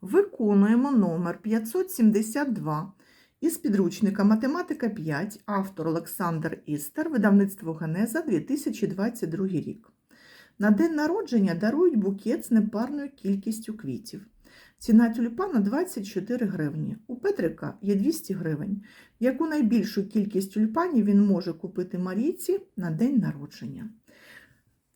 Виконуємо номер 572 із підручника Математика 5, автор Олександр Істер, видавництво Генеза 2022 рік. На день народження дарують букет з непарною кількістю квітів. Ціна тюльпана 24 гривні. У Петрика є 200 гривень. Яку найбільшу кількість тюльпанів він може купити Марійці на день народження?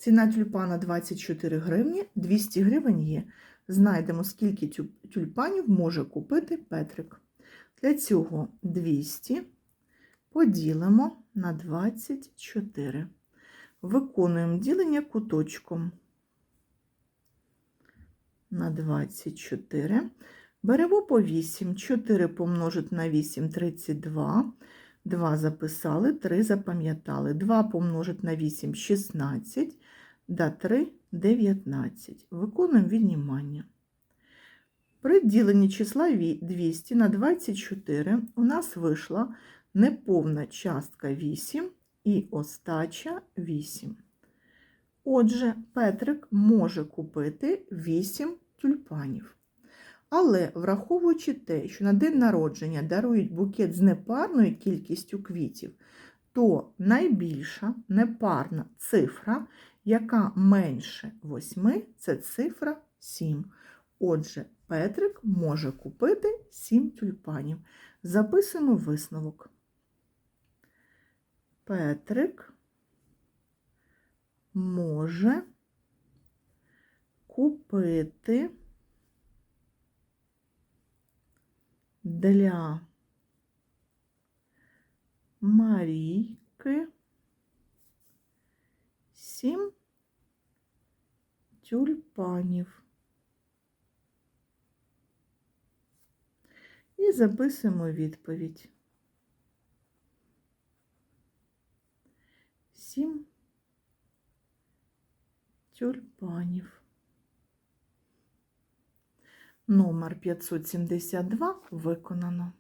Ціна тюльпана 24 гривні, 200 гривень є. Знайдемо, скільки тюльпанів може купити Петрик. Для цього 200 поділимо на 24. Виконуємо ділення куточком на 24. Беремо по 8. 4 помножити на 8 – 32. 2 записали, 3 запам'ятали. 2 помножити на 8 – 16. Да 3 – 19. Виконуємо віднімання. При діленні числа 200 на 24 у нас вийшла неповна частка 8 і остача 8. Отже, Петрик може купити 8 тюльпанів. Але враховуючи те, що на день народження дарують букет з непарною кількістю квітів, то найбільша непарна цифра, яка менше 8, це цифра 7. Отже, Петрик може купити 7 тюльпанів. Записуємо висновок. Петрик може купити для Марійки тюльпанів. І записуємо відповідь. Сім тюльпанів. Номер 572 виконано.